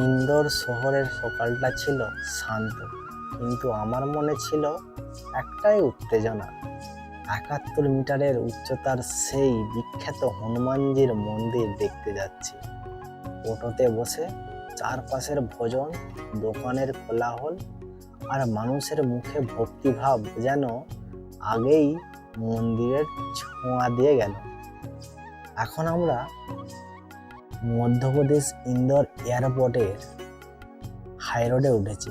ইন্দোর শহরের সকালটা ছিল শান্ত, কিন্তু আমার মনে ছিল একটাই উত্তেজনা। একাত্তর মিটারের উচ্চতার সেই বিখ্যাত হনুমানজির মন্দির দেখতে যাচ্ছি। অটোতে বসে চারপাশের ভোজন, দোকানের কোলাহল আর মানুষের মুখে ভক্তিভাব যেন আগেই মন্দিরের ছোঁয়া দিয়ে গেল। এখন আমরা মধ্যপ্রদেশ ইন্দোর এয়ারপোর্টের হাই রোডে উঠেছি।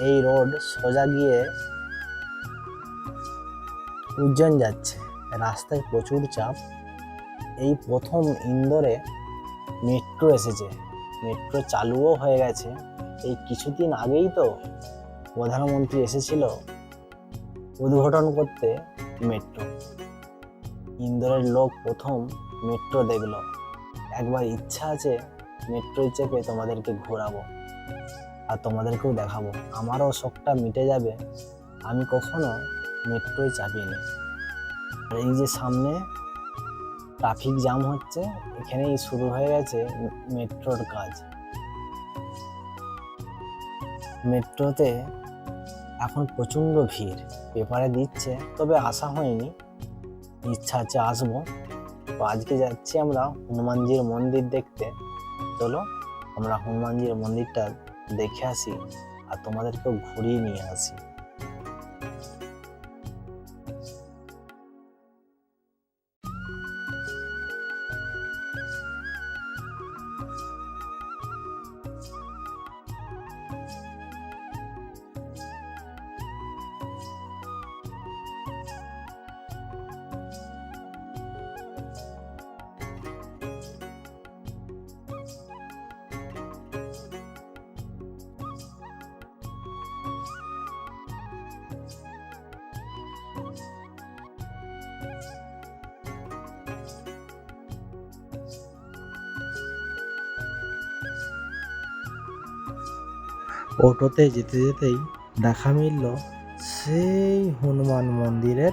এই রোড সোজা গিয়ে উজ্জয়ন যাচ্ছে। রাস্তায় প্রচুর চাপ। এই প্রথম ইন্দোরে মেট্রো এসেছে। মেট্রো চালুও হয়ে গেছে। এই কিছুদিন আগেই তো প্রধানমন্ত্রী এসেছিল উদ্ঘাটন করতে মেট্রো। ইন্দোরের লোক প্রথম মেট্রো দেখল। একবার ইচ্ছা আছে মেট্রোয় চেপে তোমাদেরকে ঘোরাবো আর তোমাদেরকেও দেখাবো। আমারও শখটা মিটে যাবে, আমি কখনো মেট্রোয় চাপিনি আর এই যে সামনে ট্রাফিক জ্যাম হচ্ছে, এখানেই শুরু হয়ে গেছে মেট্রোর কাজ। মেট্রোতে এখন প্রচণ্ড ভিড়, পেপারে দিচ্ছে, তবে আসা হয়নি, ইচ্ছা আছে আসব। তো আজকে যাচ্ছি আমরা হনুমানজির মন্দির দেখতে। চলো আমরা হনুমানজির মন্দিরটা দেখে আসি আর তোমাদেরকেও ঘুরিয়ে নিয়ে আসি। অটোতে যেতে যেতেই দেখা মিলল সেই হনুমান মন্দিরের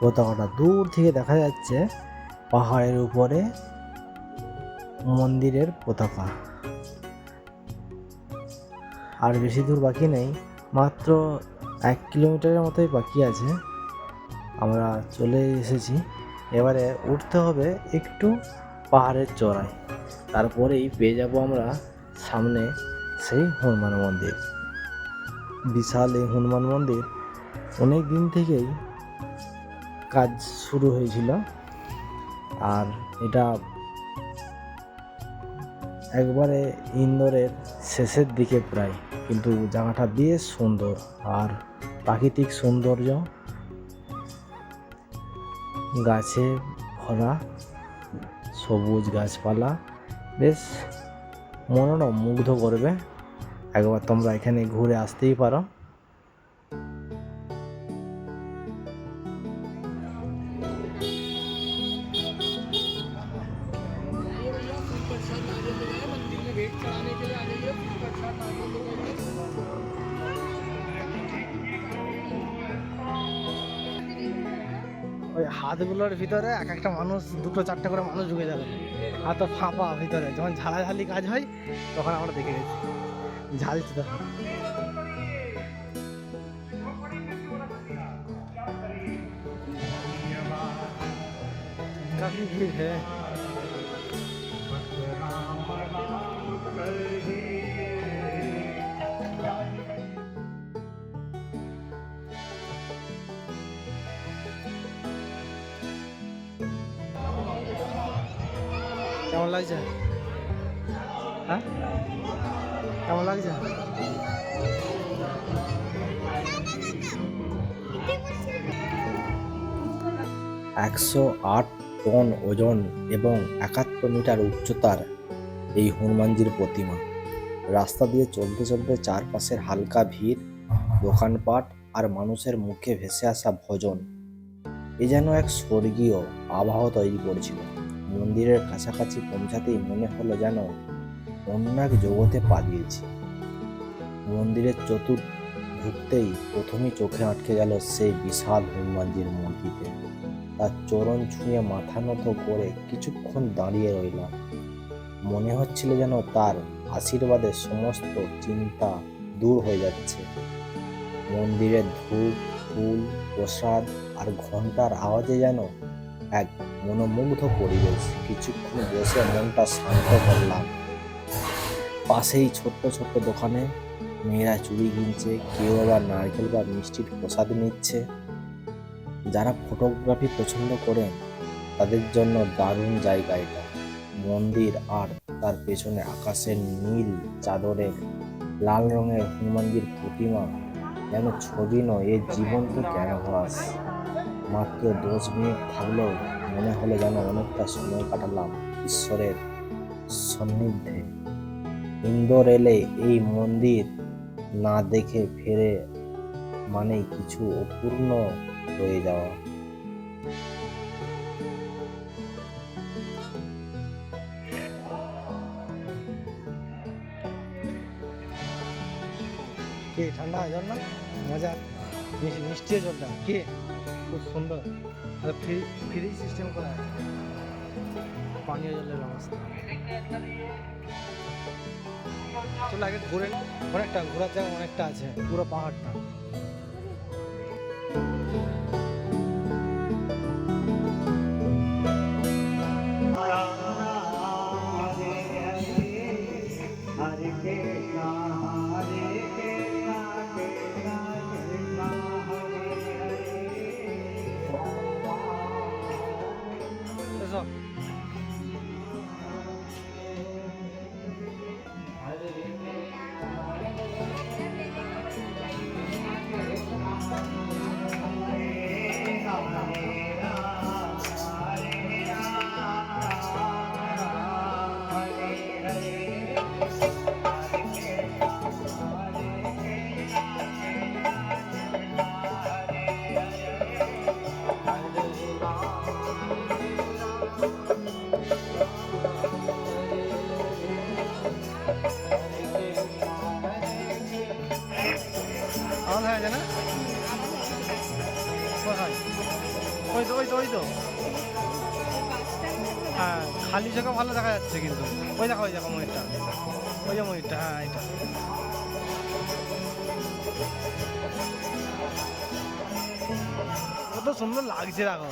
পতাকাটা। দূর থেকে দেখা যাচ্ছে পাহাড়ের উপরে মন্দিরের পতাকা। আর বেশি দূর বাকি নেই, মাত্র এক কিলোমিটারের মতোই বাকি আছে। আমরা চলে এসেছি। এবারে উঠতে হবে একটু পাহাড়ের চড়ায় তারপরেই পেয়ে যাব আমরা সামনে সেই হনুমান মন্দির। বিশাল এই হনুমান মন্দির অনেক দিন থেকেই কাজ শুরু হয়েছিল। আর এটা একবারে ইন্দোরের শেষের দিকে প্রায়। কিন্তু জায়গাটা বেশ সুন্দর আর প্রাকৃতিক সৌন্দর্য। গাছে ভরা সবুজ গাছপালা, বেশ মনোরম, মুগ্ধ করবে। একবার তোমরা এখানে ঘুরে আসতেই পারো। ওই হাতগুলোর ভিতরে এক একটা মানুষ, দুটো চারটে করে মানুষ ঢুকে যাবে। হাত ফাঁপা ভিতরে, যখন ঝালাঝালি কাজ হয়, তখন আমরা দেখে গেছি। ঝালছে তখন काफी भीड़ है কেমন লাগছে হ্যাঁ কেমন লাগছে? একশো আট টন ওজন এবং একাত্তর মিটার উচ্চতার এই হনুমানজির প্রতিমা। রাস্তা দিয়ে চলতে চলতে চারপাশের হালকা ভিড়, দোকানপাট আর মানুষের মুখে ভেসে আসা ভজন। এ যেন এক স্বর্গীয় আবহাওয়া তৈরি করেছিল। মন্দিরের কাছাকাছি পৌঁছাতেই মনে হলো যেন অন্য এক জগতে পা দিয়েছি মন্দিরের চতুর ঢুকতেই প্রথমেই চোখে আটকে গেল সেই বিশাল হনুমানজির মূর্তিতে। তার চরণ ছুঁয়ে মাথা নত করে কিছুক্ষণ দাঁড়িয়ে রইলাম। মনে হচ্ছিল যেন তার আশীর্বাদে সমস্ত চিন্তা দূর হয়ে যাচ্ছে। মন্দিরের ধূপ, ফুল, প্রসাদ আর ঘণ্টার আওয়াজে যেন এক মনোমুগ্ধ পরিবেশ। কিছুক্ষণ বসে মনটা শান্ত করলাম। পাশেই ছোট্ট ছোট্ট দোকানে মেয়েরা চুড়ি কিনছে কেউ আবার নারকেল বা মিষ্টির প্রসাদ নিচ্ছে। যারা ফটোগ্রাফি পছন্দ করেন, তাদের জন্য দারুণ জায়গা এটা। মন্দির আর তার পেছনে আকাশের নীল চাদরের লাল রঙের হনুমানজির প্রতিমা, যেন ছবি নয়, এ জীবন্ত ক্যানভাস। মাত্র দশ মিনিট থাকলেও মনে হলো যেন অনেকটা সময় কাটালাম ঈশ্বরের সান্নিধ্যে। ইন্দোর এলে এই মন্দির না দেখে ফেরে মানে কিছু অপূর্ণ হয়ে যাওয়া। কে, ঠান্ডা? জল না? মজা? মিষ্টি জলটা কে? খুব সুন্দর। আর ফ্রি সিস্টেম করা। আছে পানীয় জলের ব্যবস্থা। চলো আগে ঘুরে অনেকটা ঘোরার জায়গা অনেকটা আছে পুরো পাহাড়টা। ওই তো, ওই ওই তো। হ্যাঁ খালি চোখে ভালো দেখা যাচ্ছে কিন্তু। ওই দেখো ওই দেখো ময়ূরটা। ওই যে ময়ূরটা হ্যাঁ এটা কত সুন্দর লাগছে দেখো।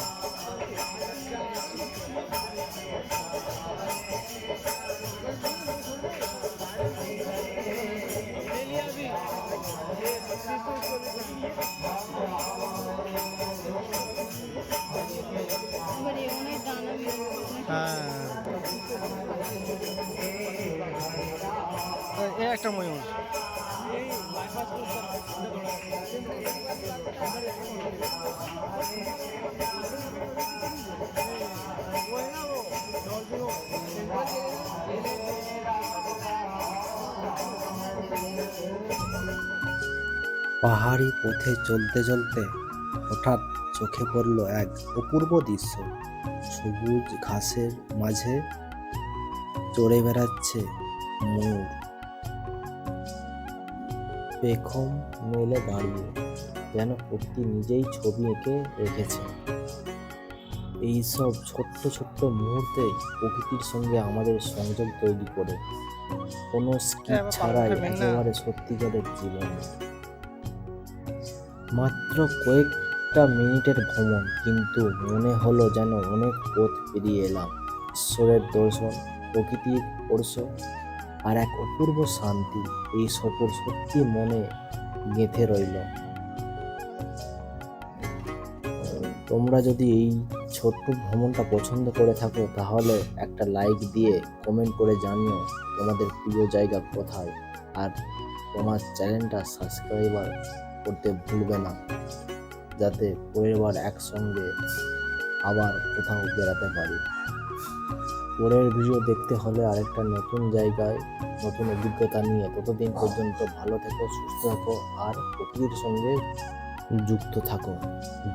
এ একটা ময়ূর। পাহাড়ি পথে চলতে চলতে হঠাৎ চোখে পড়ল এক অপূর্ব দৃশ্য। সবুজ ঘাসের মাঝে চড়ে বেড়াচ্ছে ময়ূর। পেখম মেলে দাঁড়িয়ে যেন প্রকৃতি নিজেই ছবি এঁকে রেখেছে। এইসব ছোট্ট ছোট্ট মুহূর্তে প্রকৃতির সঙ্গে আমাদের সংযোগ তৈরি করে। কোনো স্কিপ ছাড়াই মেন না। একেবারে সত্যিকারের জীবন। মাত্র কয়েকটা মিনিটের ভ্রমণ, কিন্তু মনে হলো যেন অনেক পথ পেরিয়ে এলাম। ঈশ্বরের দর্শন, প্রকৃতির স্পর্শ, আর এক অপূর্ব শান্তি, এই সফর সত্যি মনে গেঁথে রইল। তোমরা যদি এই ছোট্ট ভ্রমণটা পছন্দ করে থাকো, তাহলে একটা লাইক দিয়ে কমেন্ট করে জানিও তোমাদের প্রিয় জায়গা কোথায়। আর তোমার চ্যানেলটা সাবস্ক্রাইবার করতে ভুলবে না। যাতে পরেরবার একসঙ্গে আবার কোথাও বেড়াতে পারি। পরের ভিডিও দেখতে হলে আরেকটা নতুন জায়গায় নতুন অভিজ্ঞতা নিয়ে ততদিন পর্যন্ত ভালো থেকো, সুস্থ থাকো, আর প্রকৃতির সঙ্গে যুক্ত থাকো।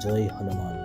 জয় হনুমান।